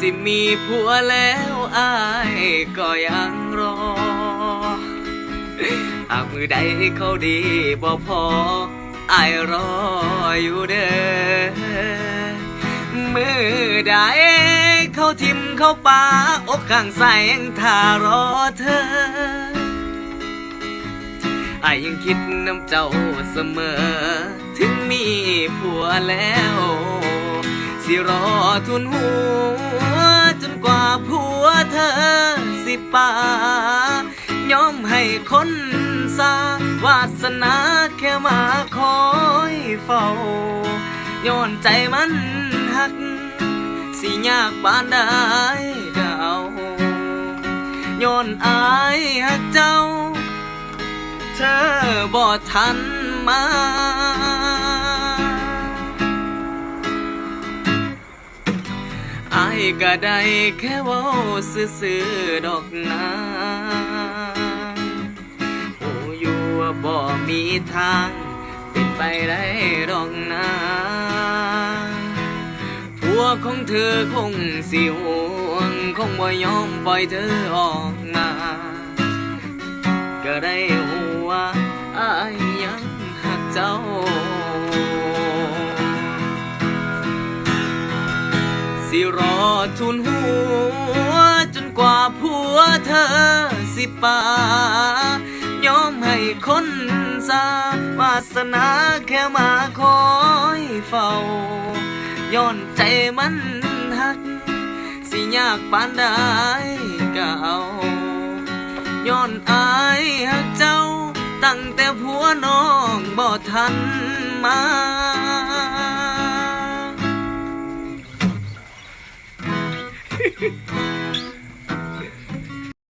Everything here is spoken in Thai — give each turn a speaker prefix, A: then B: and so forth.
A: สิมีผัวแล้วอายก็ยังรอ หากมือใดเขาดีบ่พออายรออยู่เด้อมือใดเขาทิมเขาป่าอกข้างใสยังทารอเธออายยังคิดน้ำเจ้าเสมอ ถึงมีผัวแล้ว สิรอทุนหัว จนกว่าผัวเธอสิป่ายอมให้คนสาวาสนาแค่มาคอยเฝ้าย้อนใจมันหัก สิยากปานใดก็เอาย้อนอายหักเจ้า เธอบ่ทันมาายก็ได้แค่เว่าซื่อๆดอกนาโอ้อยู่ว่าบ่มีทาง เป็นไปได้ดอกนาผัวของเธอคงสิหวงคงบ่ยอมปล่อยเธอออกมาก็ได้หัวอายยังหักเจ้า สิรอทุนหัว จนกว่าผัวเธอสิป่ายอมให้คนสาวาสนาแค่มาคอยเฝ้า ย้อนใจมันหัก สิยากปานใดก็เอาย้อนอายหักเจ้า ตั้งแต่ผัวน้องบ่ทันมา
B: はい。